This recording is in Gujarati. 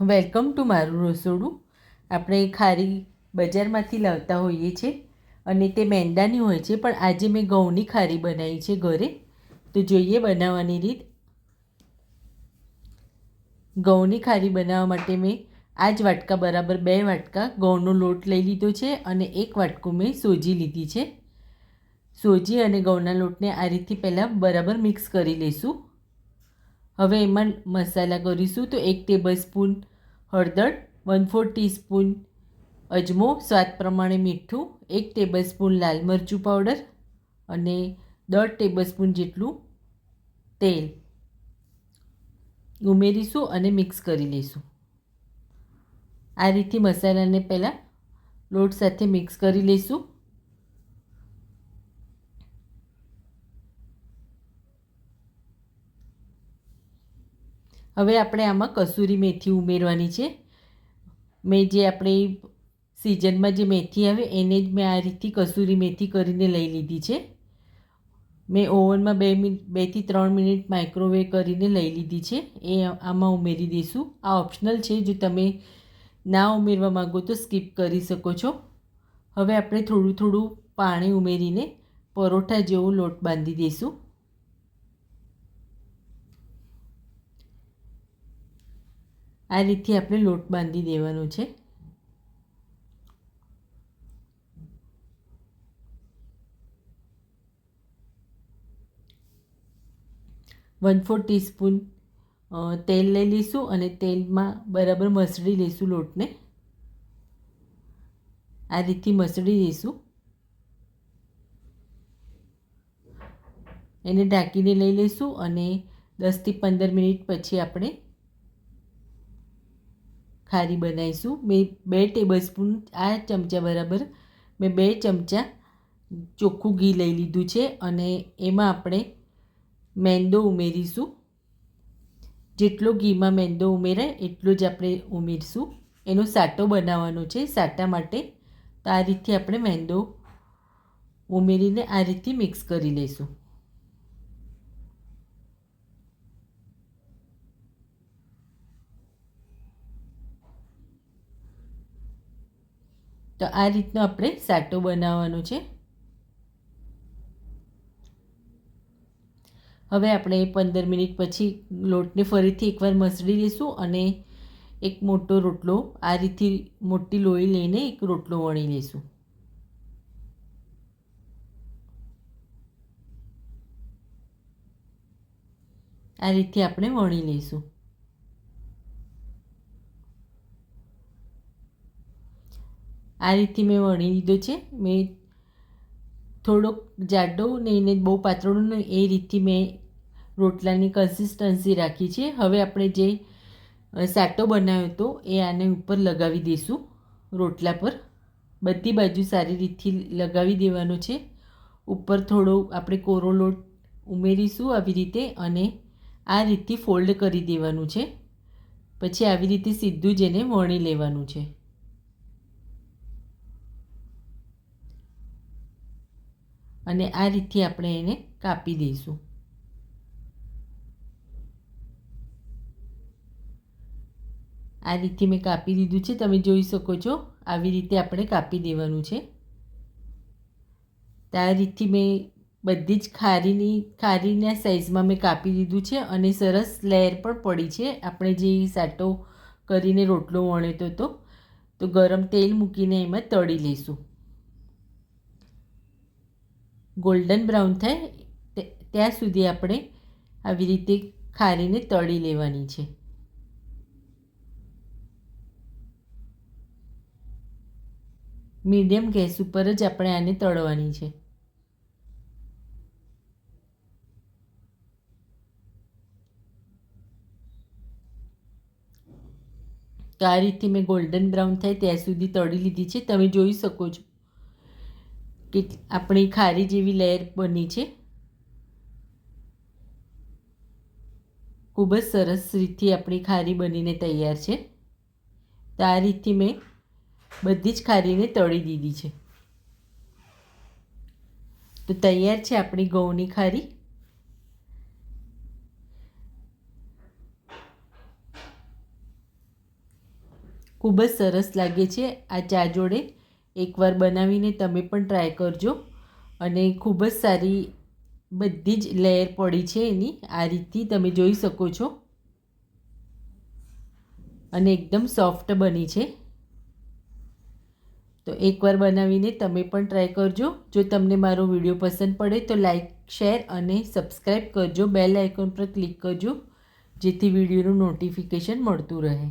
વેલકમ ટુ મારું રસોડું. આપણે ખારી બજારમાંથી લાવતા હોઈએ છીએ અને તે મેંદાની હોય છે, પણ આજે મેં ઘઉંની ખારી બનાવી છે ઘરે. તો જોઈએ બનાવવાની રીત. ઘઉંની ખારી બનાવવા માટે મેં આ જ વાટકા, બરાબર બે વાટકા ઘઉંનો લોટ લઈ લીધો છે અને એક વાટકું મેં સોજી લીધી છે. સોજી અને ઘઉંના લોટને આ રીતથી પહેલાં બરાબર મિક્સ કરી લઈશું હવે એમાં મસાલા કરીશું તો એક ટેબલ સ્પૂન હળદર વન ફોર ટીસ્પૂન અજમો, સ્વાદ પ્રમાણે મીઠું, એક ટેબલ સ્પૂન લાલ મરચું પાવડર અને દોઢ ટેબલ સ્પૂન જેટલું તેલ ઉમેરીશું અને મિક્સ કરી લઈશું. આ રીતે મસાલાને પહેલાં લોટ સાથે મિક્સ કરી લઈશું. હવે આપણે આમાં કસૂરી મેથી ઉમેરવાની છે. મેં જે આપણે સિઝનમાં જે મેથી આવે એને જ મેં આ રીતથી કસૂરી મેથી કરીને લઈ લીધી છે. મેં ઓવનમાં બે મિનિટ, બેથી ત્રણ મિનિટ માઇક્રોવેવ કરીને લઈ લીધી છે. એ આમાં ઉમેરી દઈશું. આ ઓપ્શનલ છે. જો તમે ના ઉમેરવા માગો તો સ્કીપ કરી શકો છો. હવે આપણે થોડું થોડું પાણી ઉમેરીને પરોઠા જેવો લોટ બાંધી દઈશું. આ રીતથી આપણે લોટ બાંધી દેવાનો છે. વન ફોર ટીસ્પૂન તેલ લઈ લઈશું અને તેલમાં બરાબર મસળી લઈશું લોટને. આ રીતથી મસળી દઈશું એને ઢાંકીને લઈ લઈશું અને દસથી પંદર મિનિટ પછી આપણે ખારી બનાવીશું. મેં બે ટેબલ સ્પૂન આ ચમચા બરાબર મેં બે ચમચા ચોખ્ખું ઘી લઈ લીધું છે અને એમાં આપણે મેંદો ઉમેરીશું. જેટલો ઘીમાં મેંદો ઉમેરાય એટલો જ આપણે ઉમેરીશું. એનો સાટો બનાવવાનો છે. સાટા માટે તો આ રીતથી આપણે મેંદો ઉમેરીને આ રીતથી મિક્સ કરી લઈશું. તો આ રીતનો આપણે સાટો બનાવવાનો છે. હવે આપણે પંદર મિનિટ પછી લોટને ફરીથી એકવાર મસળી લઈશું અને એક મોટો રોટલો, આ રીતથી મોટી લોહી લઈને એક રોટલો વણી લઈશું. આ રીતથી આપણે વણી લઈશું. આ રીતથી મેં વણી લીધો છે. મેં થોડોક જાડો ને એને બહુ પાતળો ને એ રીતથી મેં રોટલાની કન્સિસ્ટન્સી રાખી છે. હવે આપણે જે સાટો બનાવ્યો હતો, એ આને ઉપર લગાવી દઈશું રોટલા પર. બધી બાજુ સારી રીતથી લગાવી દેવાનો છે. ઉપર થોડો આપણે કોરો લોટ ઉમેરીશું આવી રીતે અને આ રીતથી ફોલ્ડ કરી દેવાનું છે. પછી આવી રીતે સીધું જ એને વણી લેવાનું છે. અને આ રીતથી આપણે એને કાપી દઈશું. આ રીતથી મેં કાપી દીધું છે. તમે જોઈ શકો છો, આવી રીતે આપણે કાપી દેવાનું છે. આ રીતથી મેં બધી જ ખારીની, ખારીના સાઇઝમાં મેં કાપી દીધું છે અને સરસ લેયર પણ પડી છે. આપણે જે સાટો કરીને રોટલો વણ્યો હતો તો ગરમ તેલ મૂકીને એમાં તળી લઈશું. ગોલ્ડન બ્રાઉન થાય ત્યાં સુધી આપણે આવી રીતે ખારીને તળી લેવાની છે. મીડિયમ ગેસ ઉપર જ આપણે આને તળવાની છે. તો આ રીતે મેં ગોલ્ડન બ્રાઉન થાય ત્યાં સુધી તળી લીધી છે. તમે જોઈ શકો છો. કે આપણી ખારી જેવી લેયર બની છે? ખૂબ જ સરસ રીતથી આપણી ખારી બનીને તૈયાર છે. તો આ રીતથી મેં બધી જ ખારીને તળી દીધી છે. તો તૈયાર છે આપણી ઘઉંની ખારી. ખૂબ જ સરસ લાગે છે આ ચા જોડે. એકવાર બનાવીને તમે પણ ટ્રાય કરજો. અને ખૂબ જ સારી બધી જ લેયર પડી છે એની. આ રીતથી તમે જોઈ શકો છો. અને એકદમ સોફ્ટ બની છે. તો એકવાર બનાવીને તમે પણ ટ્રાય કરજો. જો તમને મારો વીડિયો પસંદ પડે તો લાઇક શેર અને સબસ્ક્રાઈબ કરજો. બેલ આઇકોન પર ક્લિક કરજો, જેથી વિડીયોનું નોટિફિકેશન મળતું રહે.